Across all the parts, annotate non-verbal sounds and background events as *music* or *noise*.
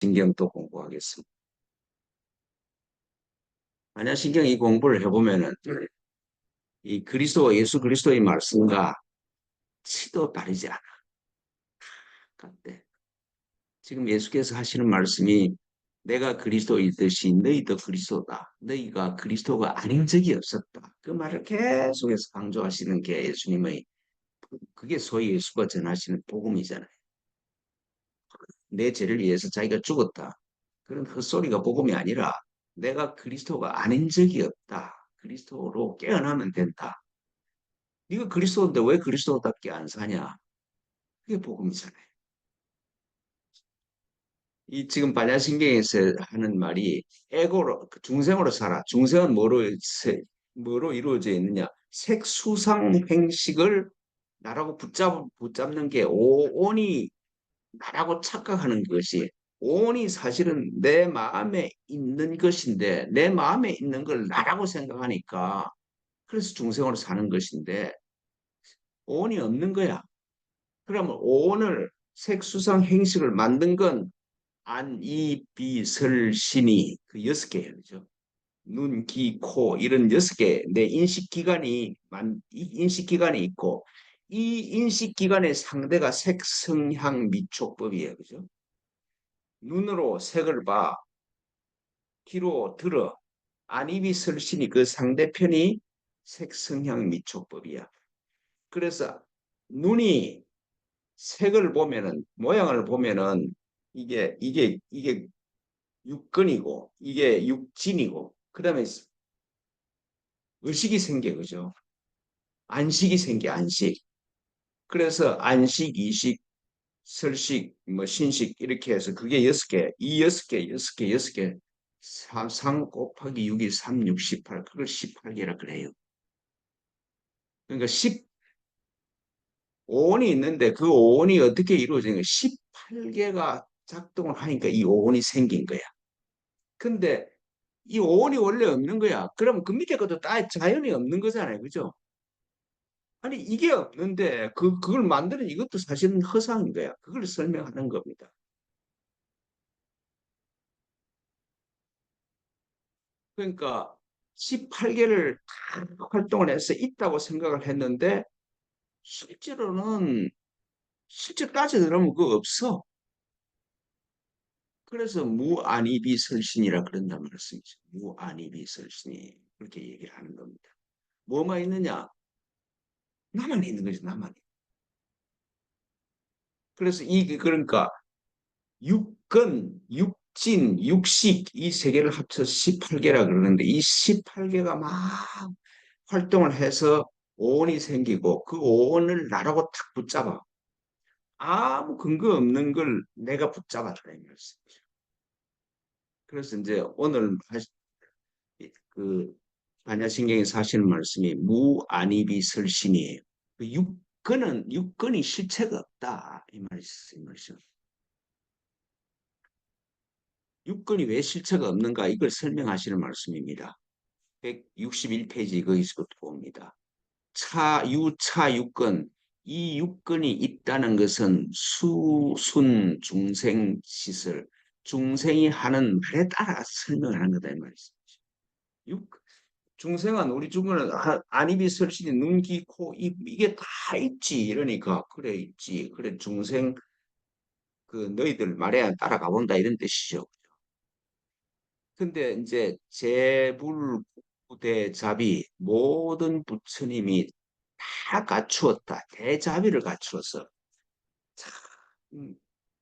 신경도 공부하겠습니다. 만약 신경 이 공부를 해보면은 이 그리스도 예수 그리스도의 말씀과 치도 다르지 않아. 같대. 지금 예수께서 하시는 말씀이 내가 그리스도이듯이 너희도 그리스도다. 너희가 그리스도가 아닌 적이 없었다. 그 말을 계속해서 강조하시는 게 예수님의 그게 소위 예수가 전하시는 복음이잖아요. 내 죄를 위해서 자기가 죽었다. 그런 헛소리가 복음이 아니라 내가 그리스도가 아닌 적이 없다. 그리스도로 깨어나면 된다. 네가 그리스도인데 왜 그리스도답게 안 사냐? 그게 복음이잖아요. 이 지금 반야신경에서 하는 말이 에고로 중생으로 살아. 중생은 뭐로 뭐로 이루어져 있느냐? 색수상 행식을 나라고 붙잡 붙잡는 게 오온이 나라고 착각하는 것이 오온이 사실은 내 마음에 있는 것인데 내 마음에 있는 걸 나라고 생각하니까 그래서 중생으로 사는 것인데 오온이 없는 거야. 그러면 오온을 색수상 행식을 만든 건 안, 이, 비, 설, 신이 그 여섯 개예요. 그죠? 눈, 귀, 코 이런 여섯 개 내 인식 기관이 만 인식 기관이 있고 이 인식 기관의 상대가 색, 성향, 미촉법이에요. 그죠? 눈으로 색을 봐. 귀로 들어. 안입이 설신이 그 상대편이 색, 성향, 미촉법이야. 그래서 눈이 색을 보면은 모양을 보면은 이게 이게 이게 육근이고 이게 육진이고 그다음에 의식이 생겨 그죠? 안식이 생겨 안식. 그래서 안식, 이식, 설식, 뭐 신식 이렇게 해서 그게 여섯 개, 이 여섯 개, 여섯 개, 여섯 개, 3, 3 곱하기 6이 3, 6, 18. 그걸 18개라 그래요. 그러니까 10 5원이 있는데 그 5원이 어떻게 이루어지는 거야? 18개가 작동을 하니까 이 5원이 생긴 거야. 근데 이 5원이 원래 없는 거야. 그럼 그 밑에 것도 다 자연이 없는 거잖아요. 그죠? 아니 이게 없는데 그 그걸 만드는 이것도 사실은 허상인 거야. 그걸 설명하는 겁니다. 그러니까 18개를 다 활동을 해서 있다고 생각을 했는데 실제로는 실제 따져 들으면 그거 없어. 그래서 무안이비설신이라 그런단 말씀이죠. 무안이비설신이 그렇게 얘기를 하는 겁니다. 뭐만 있느냐? 나만 있는 거지, 나만. 그래서 이 그러니까 육근, 육진, 육식 이 세 개를 합쳐서 18개라 그러는데 이 18개가 막 활동을 해서 오온이 생기고 그 오온을 나라고 탁 붙잡아. 아무 근거 없는 걸 내가 이 말씀이죠. 그래서 이제 오늘 그 반야신경에서 하시는 말씀이 무안입이 설신이에요. 그 육근은 육근이 실체가 없다 이 말씀이죠. 육근이 왜 실체가 없는가 이걸 설명하시는 말씀입니다. 161페이지 거기서부터 봅니다. 차, 유차 육근 이 육근이 있다는 것은 수순 중생 시설 중생이 하는 말에 따라 설명하는 거다 이 말이죠. 육 중생은 우리 주변은 안입이 설신이 눈, 귀, 코, 입 이게 다 있지 이러니까 그래 있지 그래 중생 그 너희들 말에 따라가 본다 이런 뜻이죠. 근데 이제 재불부대잡이 모든 부처님이 다 갖추었다. 대자비를 갖추어서 참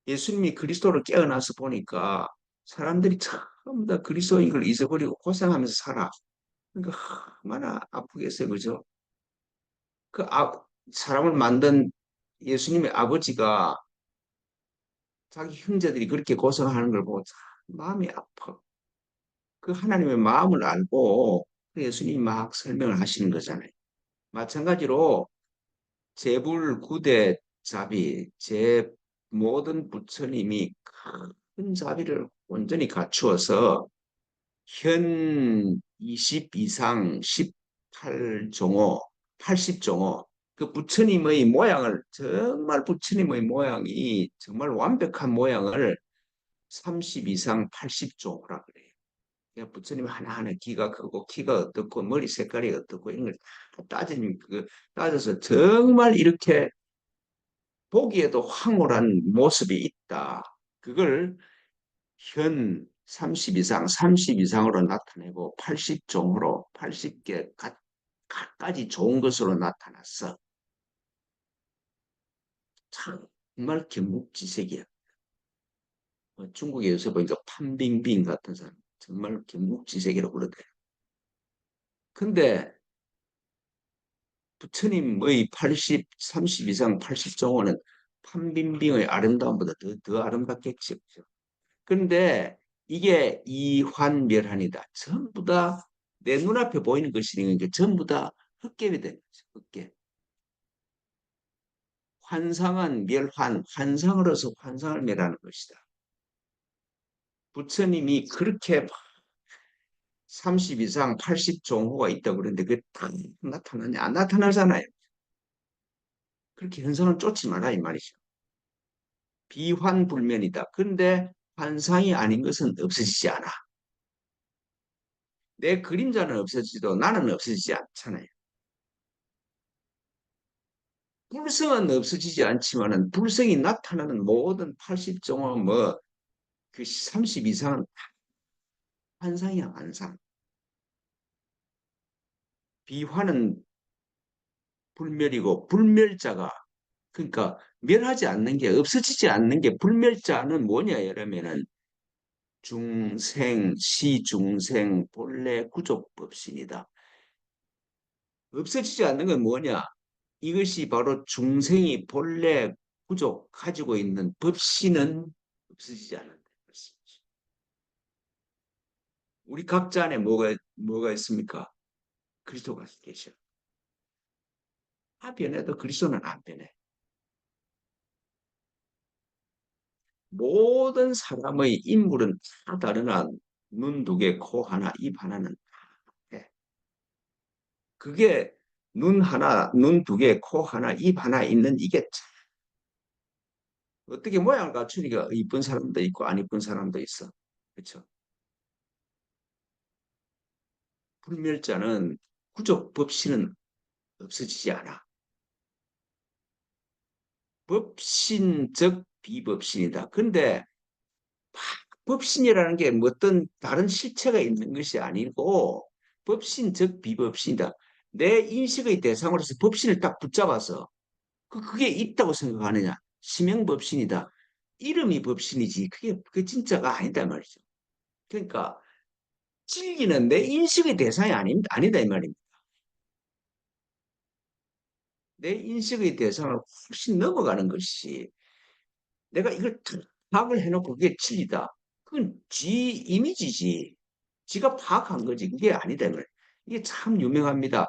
예수님이 그리스도를 깨어나서 보니까 사람들이 전부 다 그리스도인 걸 잊어버리고 고생하면서 살아. 그러니까 얼마나 아프겠어요. 그죠? 그 아, 사람을 만든 예수님의 아버지가 자기 형제들이 그렇게 고생하는 걸 보고 참 마음이 아파. 그 하나님의 마음을 알고 그 예수님이 막 설명을 하시는 거잖아요. 마찬가지로 제불 구대 자비, 제 모든 부처님이 큰 자비를 온전히 갖추어서 현 20 이상 18종호, 80종호 그 부처님의 모양을 정말 부처님의 모양이 정말 완벽한 모양을 30 이상 80조라 그래요. 그냥 부처님 하나하나 키가 크고 키가 어떻고 머리 색깔이 어떻고 이런 걸 따지면 그 따져서 정말 이렇게 보기에도 황홀한 모습이 있다. 그걸 현 30 이상, 30 이상으로 나타내고 80종으로 80개 각까지 좋은 것으로 나타났어. 정말 경국지색이야. 뭐 중국에 요새 보니까 판빙빙 같은 사람 정말 경국지색이라고 그러대요. 근데 부처님의 80, 30 이상 80종호는 판빙빙의 아름다움보다 더, 더 아름답겠죠. 그런데 이게 이환멸한이다. 전부 다 내 눈앞에 보이는 것이니까 전부 다 헛개비 되는 거죠. 헛개. 환상은 멸환, 환상으로서 환상을 멸하는 것이다. 부처님이 그렇게 30 이상 80 종호가 있다고 그러는데 그게 다 나타나냐? 안 나타나잖아요. 그렇게 현상을 쫓지 마라 이 말이죠. 비환불면이다. 근데 환상이 아닌 것은 없어지지 않아. 내 그림자는 없어지도 나는 없어지지 않잖아요. 불성은 없어지지 않지만은 불성이 나타나는 모든 80종은 뭐그 30 이상은 환상이야 환상. 비화는 불멸이고 불멸자가 그러니까 멸하지 않는 게 없어지지 않는 게 불멸자는 뭐냐 이러면은 중생, 시중생, 본래 구족법신이다. 없어지지 않는 건 뭐냐? 이것이 바로 중생이 본래 구족 가지고 있는 법신은 없어지지 않는다. 우리 각자 안에 뭐가 뭐가 있습니까? 그리스도가 계셔. 다 변해도 그리스도는 안 변해. 모든 사람의 인물은 다 다르나 눈 두 개, 코 하나, 입 하나는 다 그게 눈 하나, 눈 두 개, 코 하나, 입 하나 있는 이게 어떻게 모양을 갖추니까 이쁜 사람도 있고 안 이쁜 사람도 있어. 그렇죠? 불멸자는 구족 법신은 없어지지 않아. 법신적 비법신이다. 근데 법신이라는 게뭐 어떤 다른 실체가 있는 것이 아니고 법신적 비법신이다. 내 인식의 대상으로서 법신을 딱 붙잡아서 그 그게 있다고 생각하느냐? 심형법신이다. 이름이 법신이지 그게 그 진짜가 아니다 말이죠. 그러니까 진리는 내 인식의 대상이 아니, 아니다 이 말입니다. 내 인식의 대상을 훨씬 넘어가는 것이 내가 이걸 파악을 해놓고 그게 진리다. 그건 지 이미지지. 지가 파악한 거지. 그게 아니다. 이게 참 유명합니다.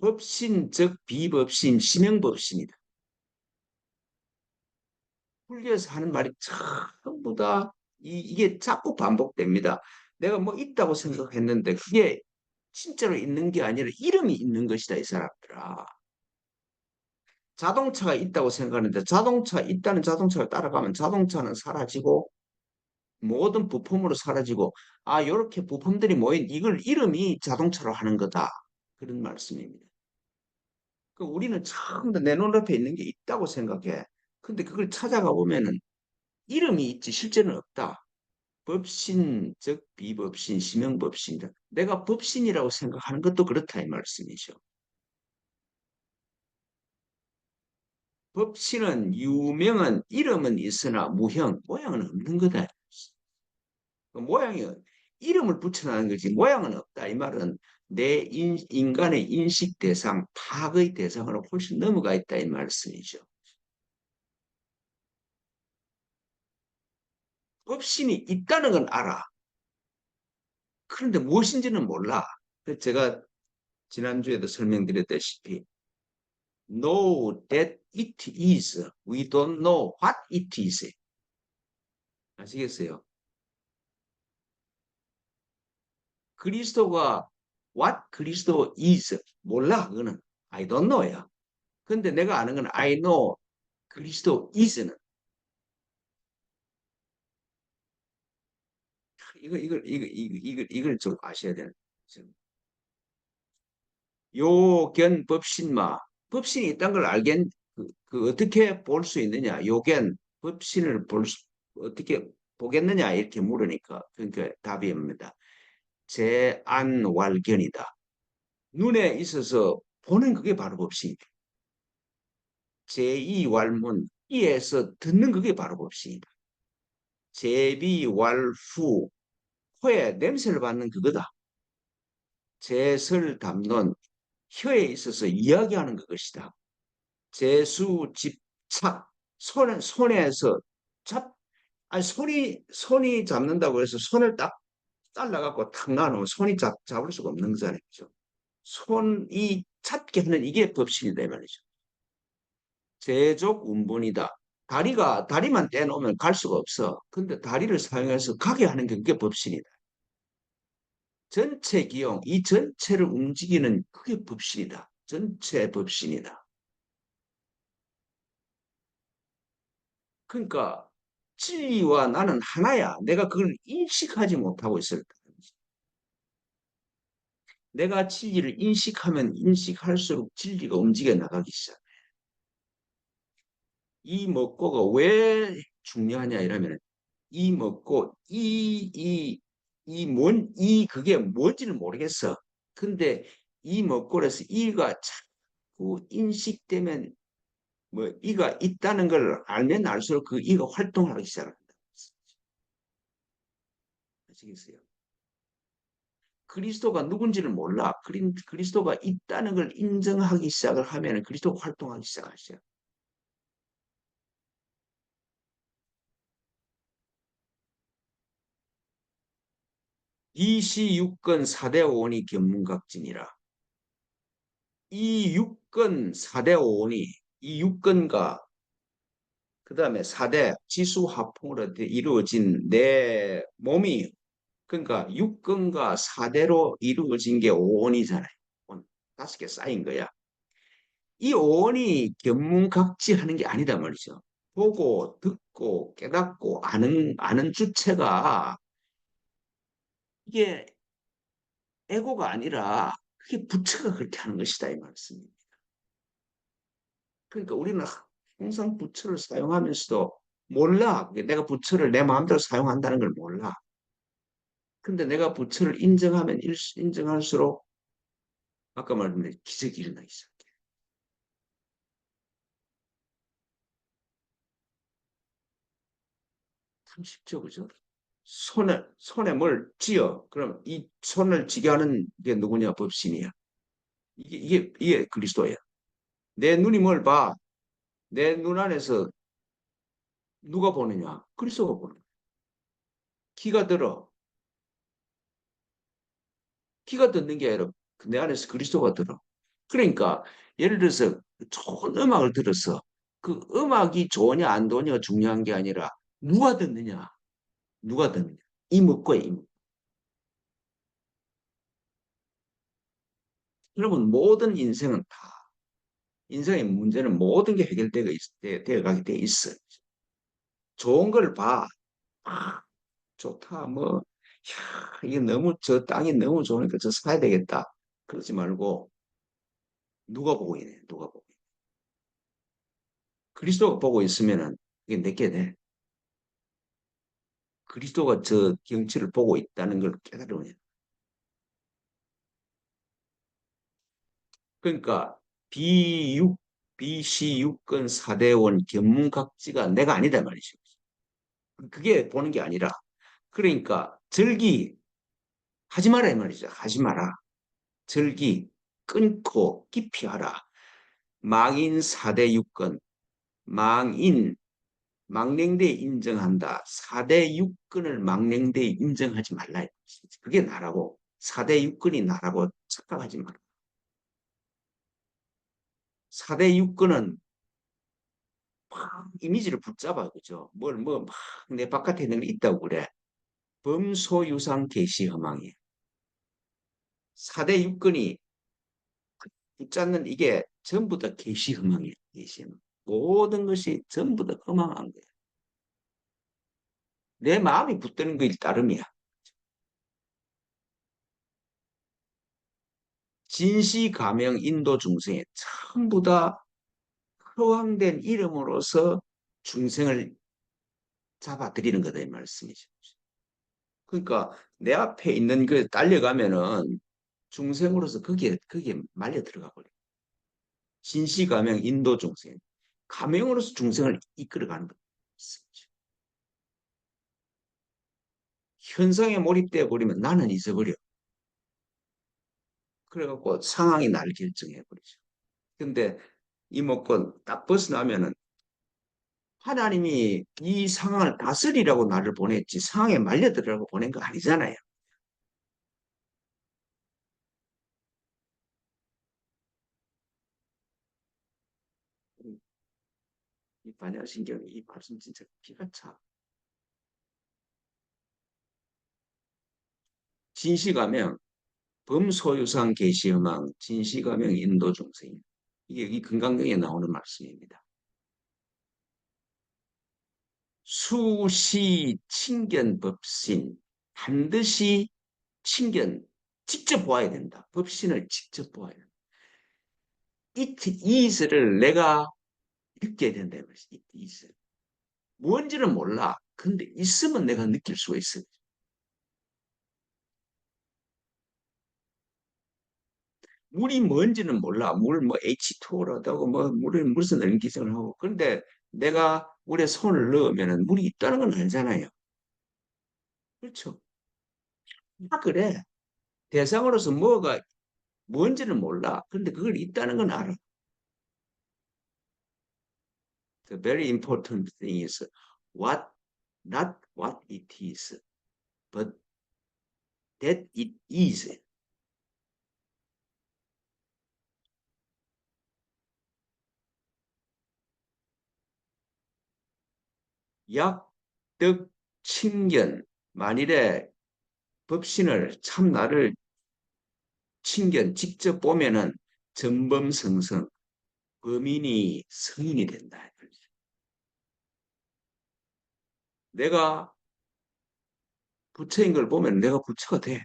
법신, 즉 비법신, 심형법신이다. 불교에서 하는 말이 전부 다 이, 이게 자꾸 반복됩니다. 내가 뭐 있다고 생각했는데 그게 진짜로 있는 게 아니라 이름이 있는 것이다. 이 사람들아. 자동차가 있다고 생각하는데 자동차 있다는 자동차를 따라가면 자동차는 사라지고 모든 부품으로 사라지고 아 이렇게 부품들이 모인 이걸 이름이 자동차로 하는 거다 그런 말씀입니다. 그 우리는 처음 내 눈앞에 있는 게 있다고 생각해. 근데 그걸 찾아가 보면은 이름이 있지 실제는 없다. 법신 즉 비법신 심형법신이다. 내가 법신이라고 생각하는 것도 그렇다 이 말씀이죠. 법신은 유명한 이름은 있으나 무형, 모양은 없는 거다. 그 모양이 이름을 붙여놓는 거지 모양은 없다. 이 말은 내 인, 인간의 인식 대상, 파악의 대상으로 훨씬 넘어가 있다 이 말씀이죠. 법신이 있다는 건 알아. 그런데 무엇인지는 몰라. 제가 지난주에도 설명드렸다시피 know that it is. We don't know what it is. 아시겠어요? 그리스도가 what 그리스도 is 몰라 그거는 I don't know야. 근데 내가 아는 건 I know 그리스도 is는 이거 이걸 이거 이걸 이걸 좀 아셔야 되는 거죠. 요견 법신마 법신이 있다는 걸 알겠 그, 그 어떻게 볼 수 있느냐 요견 법신을 볼 수, 어떻게 보겠느냐 이렇게 물으니까 그러니까 답입니다. 제안왈견이다. 눈에 있어서 보는 그게 바로 법신이다. 제2왈문 이에서 듣는 그게 바로 법신이다. 제비왈후 코에 냄새를 맡는 그거다. 제설 담론 혀에 있어서 이야기하는 그것이다. 제수집착 손, 손에서 잡 아니 손이 손이 잡는다고 해서 손을 딱 잘라갖고 탁 놔놓으면 손이 잡, 잡을 수가 없는 거잖아요. 손이 잡게 하는 이게 법신이다 이 말이죠. 제족 운본이다. 다리가 다리만 떼놓으면 갈 수가 없어. 근데 다리를 사용해서 가게 하는 게 그게 법신이다. 전체 기용, 이 전체를 움직이는 그게 법신이다. 전체 법신이다. 그러니까 진리와 나는 하나야. 내가 그걸 인식하지 못하고 있을 때. 내가 진리를 인식하면 인식할수록 진리가 움직여 나가기 시작해. 이 먹고가 왜 중요하냐 이러면 이 먹고 이 이 이 뭔 이 그게 뭔지를 모르겠어. 근데 이 먹고라서 이가 자꾸 인식되면 뭐 이가 있다는 걸 알면 알수록 그 이가 활동하기 시작한다. 아시겠어요? 그리스도가 누군지를 몰라. 그리스도가 있다는 걸 인정하기 시작을 하면 그리스도가 활동하기 시작하죠. 이시 육건 4대 5원이 견문각진이라. 이 육건 4대 5원이 이 육건과 그 다음에 4대 지수 화풍으로 이루어진 내 몸이 그러니까 육건과 4대로 이루어진 게 5원이잖아요. 다섯 개 쌓인 거야. 이 5원이 견문각지하는 게 아니다 말이죠. 보고 듣고 깨닫고 아는 아는 주체가 이게 에고가 아니라 그게 부처가 그렇게 하는 것이다 이 말씀입니다. 그러니까 우리는 항상 부처를 사용하면서도 몰라. 내가 부처를 내 마음대로 사용한다는 걸 몰라. 근데 내가 부처를 인정하면 인정할수록 아까 말했는데 기적이 일어나기 시작해. 참 쉽죠, 그죠? 손에, 손에 뭘 쥐어. 그럼 이 손을 쥐게 하는 게 누구냐? 법신이야. 이게, 이게, 이게 그리스도야. 내 눈이 뭘 봐? 내 눈 안에서 누가 보느냐? 그리스도가 보는 거야. 귀가 들어. 귀가 듣는 게 아니라 내 안에서 그리스도가 들어. 그러니까 예를 들어서 좋은 음악을 들어서 그 음악이 좋으냐 안 좋으냐 중요한 게 아니라 누가 듣느냐 누가 듣느냐 이목과 이목 여러분 모든 인생은 다 인생의 문제는 모든 게 해결되어 되어 가게 돼 있어. 좋은 걸 봐. 아, 좋다. 뭐, 야, 이게 너무 저 땅이 너무 좋으니까 저 사야 되겠다. 그러지 말고 누가 보고 있네. 누가 보고 있네. 그리스도가 보고 있으면은 이게 내게 돼. 그리스도가 저 경치를 보고 있다는 걸 깨달으면 그러니까 B6, BC6건 4대원 견문각지가 내가 아니다 말이죠. 그게 보는 게 아니라 그러니까 절기 하지 마라 이 말이죠. 하지 마라. 절기 끊고 깊이 하라. 망인 4대 6건 망인 망령대 인정한다. 4대 6건을 망령대 인정하지 말라. 그게 나라고 4대 6건이 나라고 착각하지 마라. 4대 6건은 막 이미지를 붙잡아 그죠? 뭘 뭐 막 내 바깥에 있는 게 있다고 그래. 범소유상 개시 허망이 4대 6건이 붙잡는 이게 전부 다 개시 허망이에요. 개시 허망. 모든 것이 전부 다 허망한 거야. 내 마음이 붙드는 거일 따름이야. 진시 가명 인도 중생에 전부 다 허황된 이름으로서 중생을 잡아들이는 거다 이 말씀이죠. 그러니까 내 앞에 있는 그 딸려가면은 중생으로서 거기에 거기에 말려 들어가 버려. 진시 가명 인도 중생 가명으로서 중생을 이끌어가는 거. 현상에 몰입되어 버리면 나는 잊어버려. 그래갖고 상황이 나를 결정해 버리죠. 근데 이목권 딱 벗어나면은 하나님이 이 상황을 다스리라고 나를 보냈지 상황에 말려들으라고 보낸 거 아니잖아요. 이 반야신경이 이 말씀 진짜 기가 차. 진시가명 범소유상 계시음왕 진시가명 인도 중생 이게 이 금강경에 나오는 말씀입니다. 수시 친견 법신 반드시 친견 직접 보아야 된다. 법신을 직접 보아야 된다. 이, 이 이슬을 내가 느껴야 된다. 이 이슬. 뭔지는 몰라. 근데 있으면 내가 느낄 수가 있어. 물이 뭔지는 몰라. 물 뭐 H2O라고 뭐 물에 무슨 기생을 하고. 그런데 내가 물에 손을 넣으면 물이 있다는 건 알잖아요. 그렇죠? 다 그래. 대상으로서 뭐가 뭔지는 몰라. 근데 그걸 있다는 건 알아. The very important thing is what, not what it is, but that it is. 약득 친견 만일에 법신을 참 나를 친견 직접 보면은 전범성성 범인이 성인이 된다. 내가 부처인 걸 보면 내가 부처가 돼.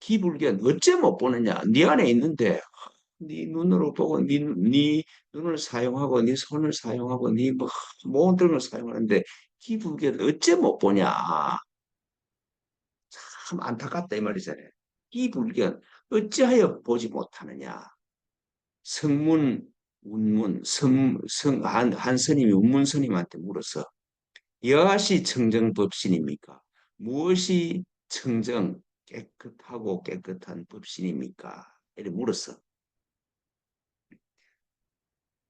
기불견 어째 못 보느냐? 네 안에 있는데 네 눈으로 보고 네, 네 눈을 사용하고 네 손을 사용하고 네뭐 모든 걸 사용하는데 기불견 어째 못 보냐? 참 안타깝다 이 말이잖아요. 기불견 어찌하여 보지 못하느냐? 성문 운문 성, 성, 한, 한 스님이 운문 스님한테 물어서 여하시 청정 법신입니까? 무엇이 청정 깨끗하고 깨끗한 법신입니까? 이렇게 물었어.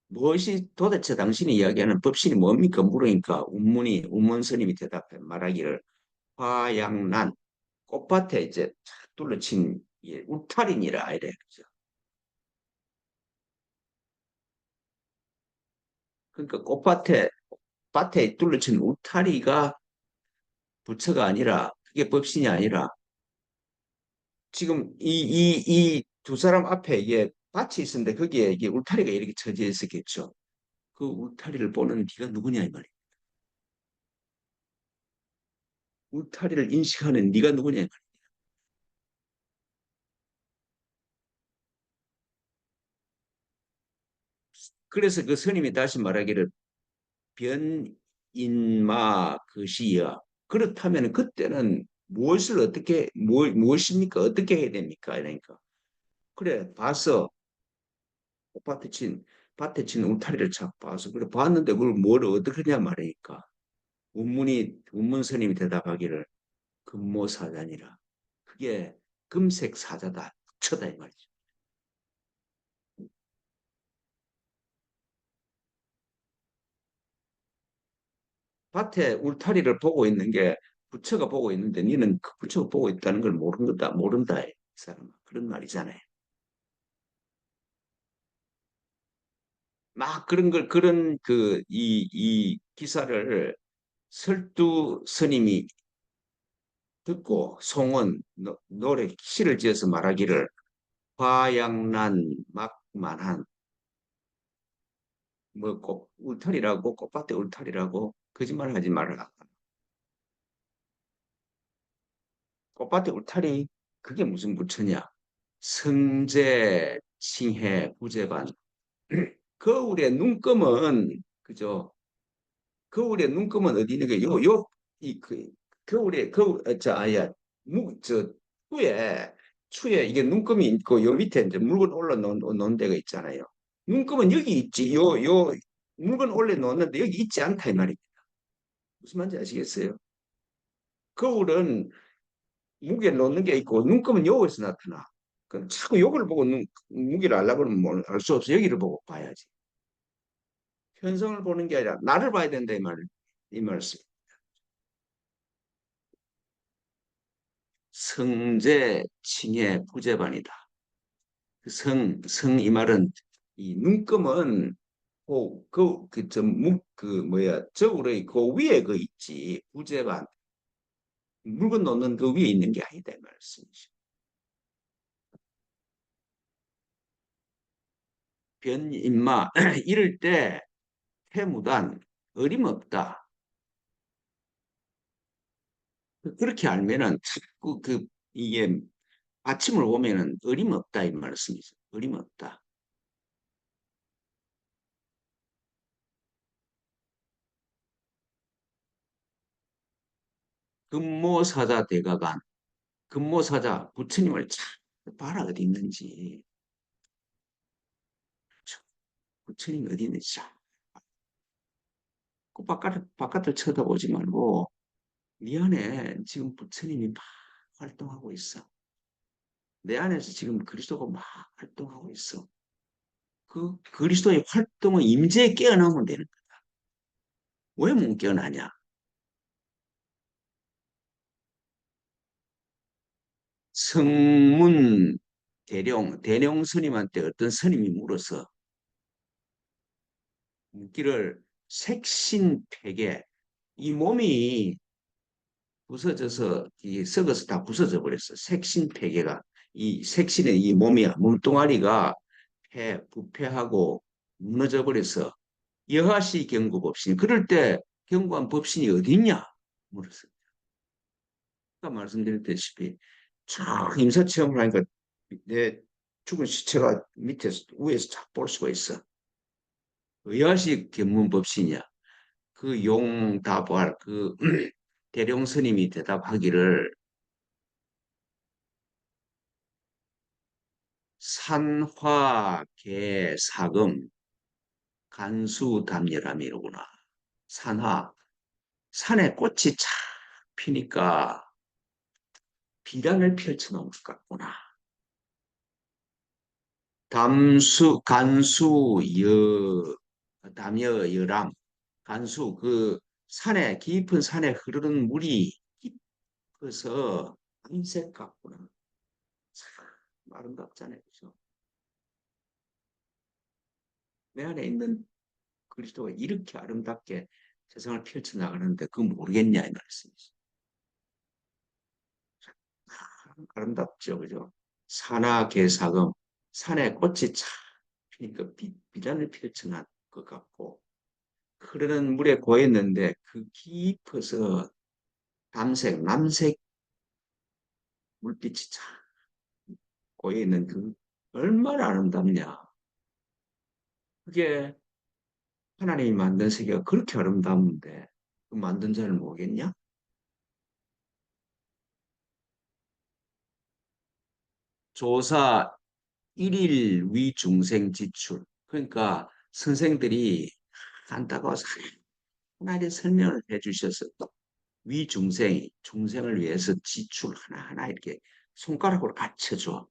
무엇이 도대체 당신이 이야기하는 법신이 뭡니까? 물으니까 운문이 운문 스님이 대답해 말하기를 화양난 꽃밭에 이제 둘러친 울타리니라 이래 그죠. 그러니까 꽃밭에 밭에 둘러친 울타리가 부처가 아니라 그게 법신이 아니라 지금 이 이 이 두 사람 앞에 이게 밭이 있었는데 거기에 이게 울타리가 이렇게 쳐져 있었겠죠. 그 울타리를 보는 네가 누구냐 이 말이야. 울타리를 인식하는 네가 누구냐 이 말이야. 그래서 그 스님이 다시 말하기를 변인마 그시여 그렇다면 그때는 무엇을 어떻게 무, 무엇입니까? 어떻게 해야 됩니까? 그러니까 그래 봐서 밭에 친 밭에 친 울타리를 착 봐서 그래 봤는데 그걸 뭘 어떻게 하냐 말이니까 운문이 운문 스님이 대답하기를 금모사자니라 그게 금색 사자다 쳐다 이 말이죠. 밭에 울타리를 보고 있는 게 부처가 보고 있는데 니는 그 부처가 보고 있다는 걸 모른다 모른다 이 사람 그런 말이잖아요. 막 그런 걸 그런 그 이이 기사를 설두 스님이 듣고 송원 노, 노래 시를 지어서 말하기를 화양난 막만한 뭐 꽃, 울타리라고 꽃밭에 울타리라고 거짓말 하지 말아라. 꽃밭에 울타리 그게 무슨 부처냐? 성재, 칭해, 부재반. *clears throat* 거울의 눈금은 그죠? 거울의 눈금은 어디 있는 게 요, 요, 이, 그, 겨울에, 겨울, 어, 저, 아야, 무, 저, 추에, 추에 이게 눈금이 있고, 요 밑에 이제 물건 올라놓은 놓은 데가 있잖아요. 눈금은 여기 있지. 요, 요, 물건 올려놓는데 여기 있지 않다, 이 말입니다. 무슨 말인지 아시겠어요? 거울은 무게 놓는 게 있고, 눈금은 여기서 나타나. 그 자꾸 요걸 보고 눈, 무게를 알려고 그러면 알 수 없어. 여기를 보고 봐야지. 현성을 보는 게 아니라 나를 봐야 된다, 이 말, 이 말씀. 성재, 칭해, 부재반이다. 그 성, 성 이 말은 이 눈금은 그, 그, 그, 그, 뭐야, 저울의 그 위에 그 있지. 부재반. 물건 놓는 그 위에 있는 게 아니다, 이 말씀이죠. 변인마, *clears throat* 이럴 때 태무단, 어림없다. 그렇게 알면은 자꾸 그 이게 아침을 보면은 어림없다 이 말씀이죠. 어림없다. 금모사자 대가간 금모사자 부처님을 참 봐라 어디 있는지. 부처님 어디 있는지 그 바깥, 바깥을 쳐다보지 말고 미안해 지금 부처님이 막 활동하고 있어. 내 안에서 지금 그리스도가 막 활동하고 있어. 그 그리스도의 활동을 임재에 깨어나면 되는 거다. 왜 못 깨어나냐 성문 대령, 대령 스님한테 어떤 스님이 물어서 묻기를 색신팩에 이 몸이 부서져서 이 썩어서 다 부서져 버렸어. 색신팩에가 이 색신의 이 몸이 몸뚱아리가 폐 부패하고 무너져 버려서 여하시 경구 법신 그럴 때 경구한 법신이 어디 있냐 물었어요. 아까 말씀드렸다시피 쫙 임사체험을 하니까 내 죽은 시체가 밑에서 위에서 쫙 볼 수가 있어. 의아식 견문법신이야. 그 용답할 그 *clears throat* 대령 스님이 대답하기를 산화계 사금 간수담열함이로구나. 산화 산에 꽃이 쫙 피니까 비단을 펼쳐놓은 것 같구나. 담수, 간수, 여, 담여, 여람, 간수, 그 산에, 깊은 산에 흐르는 물이 깊어서 밤색 같구나. 참 아름답잖아요. 그죠? 내 안에 있는 그리스도가 이렇게 아름답게 세상을 펼쳐나가는데 그거 모르겠냐 이 말씀이죠. 아름답죠. 그죠? 산하 개사금, 산에 꽃이 참 피니까 비, 비단을 펼쳐난 것 같고, 흐르는 물에 고였는데 그 깊어서 담색, 남색 물빛이 참 고여있는 그 얼마나 아름답냐. 그게 하나님이 만든 세계가 그렇게 아름다운데 그 만든 자를 모르겠냐? 조사 1일 위중생 지출. 그러니까 선생들이 안타까워서 하나하나 설명을 해주셔서 위중생, 중생을 위해서 지출 하나하나 이렇게 손가락으로 갖춰줘.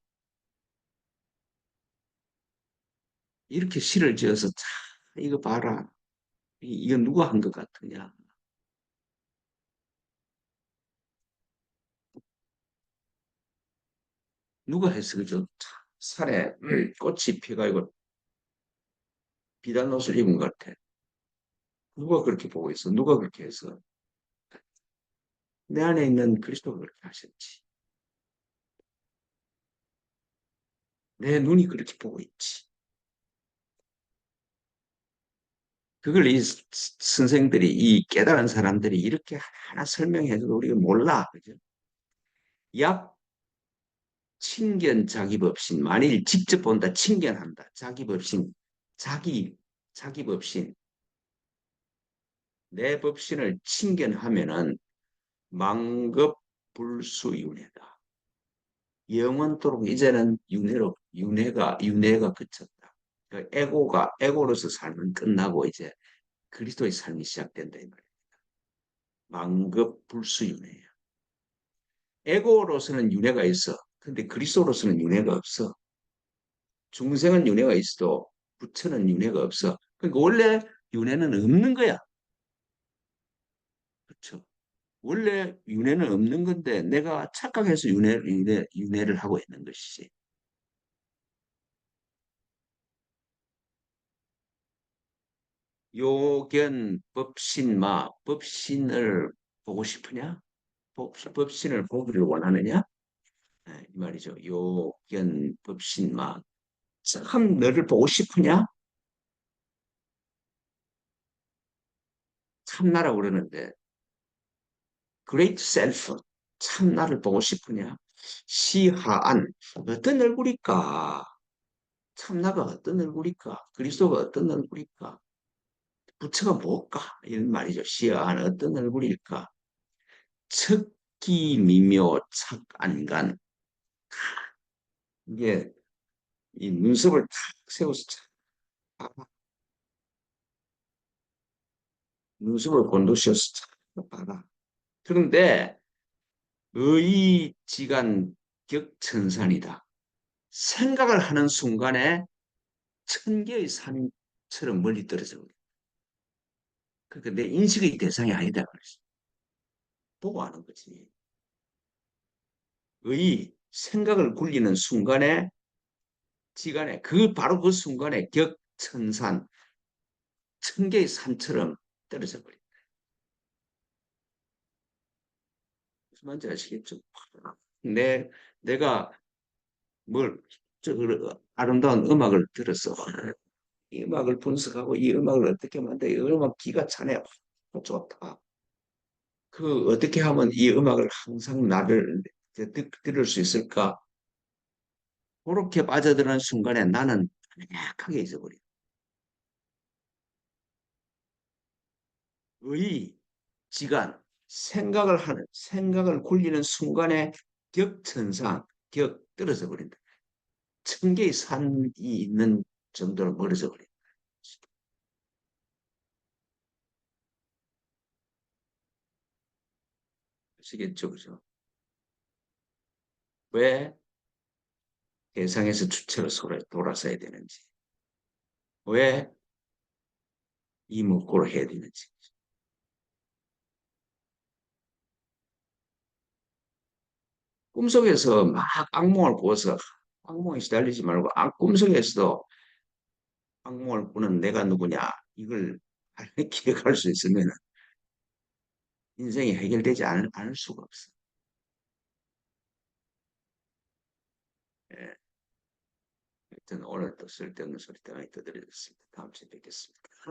이렇게 시를 지어서 자, 이거 봐라. 이거 누가 한 것 같으냐. 누가 했어, 그죠? 산에 *clears throat* 꽃이 피가지고 비단 옷을 입은 것 같아. 누가 그렇게 보고 있어? 누가 그렇게 해서? 내 안에 있는 그리스도가 그렇게 하셨지. 내 눈이 그렇게 보고 있지. 그걸 이 선생들이, 이 깨달은 사람들이 이렇게 하나 설명해도 우리가 몰라. 그죠? 약 친견 자기 법신 만일 직접 본다 친견한다 자기 법신 자기 자기 법신 내 법신을 친견하면은 망급불수윤회다. 영원토록 이제는 윤회로 윤회가 윤회가 그쳤다. 그러니까 에고가 에고로서 삶은 끝나고 이제 그리스도의 삶이 시작된다 이 말입니다. 망급불수윤회야. 에고로서는 윤회가 있어. 근데 그리스도로서는 윤회가 없어. 중생은 윤회가 있어도 부처는 윤회가 없어. 그러니까 원래 윤회는 없는 거야. 그렇죠. 원래 윤회는 없는 건데 내가 착각해서 윤회, 윤회, 윤회를 하고 있는 것이지. 요견 법신마 법신을 보고 싶으냐? 법, 법신을 보기를 원하느냐? 네, 이 말이죠. 요견 법신마 참 너를 보고 싶으냐? 참나라고 그러는데 great self 참나를 보고 싶으냐? 시하안 어떤 얼굴일까? 참나가 어떤 얼굴일까? 그리스도가 어떤 얼굴일까? 부처가 뭘까? 이런 말이죠. 시하안 어떤 얼굴일까? 척기 미묘 착안간 이게 이 눈썹을 탁 세워서 아, 눈썹을 곤두셔서 봐라. 그런데 의지간 격천산이다. 생각을 하는 순간에 천 개의 산처럼 멀리 떨어져 버려. 그러니까 내 인식의 대상이 아니다. 그랬어. 보고 하는 거지. 의 생각을 굴리는 순간에 지간에 그 바로 그 순간에 격천산 천 개의 산처럼 떨어져 버린다. 무슨 말인지 아시겠죠? 내 내가 뭘 저, 아름다운 음악을 들어서 이 음악을 분석하고 이 음악을 어떻게 만들 이 음악 기가 차네 좋다. 그 어떻게 하면 이 음악을 항상 나를 듣, 들을 수 있을까? 그렇게 빠져드는 순간에 나는 약하게 잊어버려. 의, 지간, 생각을 하는, 생각을 굴리는 순간에 격천상, 격 떨어져 버린다. 천 개의 산이 있는 정도로 멀어져 버린다. 아시겠죠? 그죠? 왜 대상에서 주체로 돌아서야 되는지, 왜 이목구를 해야 되는지. 꿈속에서 막 악몽을 꾸어서 악몽에 시달리지 말고 아, 꿈속에서도 악몽을 꾸는 내가 누구냐 이걸 *laughs* 기억할 수 있으면 인생이 해결되지 않을, 않을 수가 없어. 예. 하여튼 오늘 또 쓸데없는 소리 때문에 떠들어졌습니다. 다음 주에 뵙겠습니다.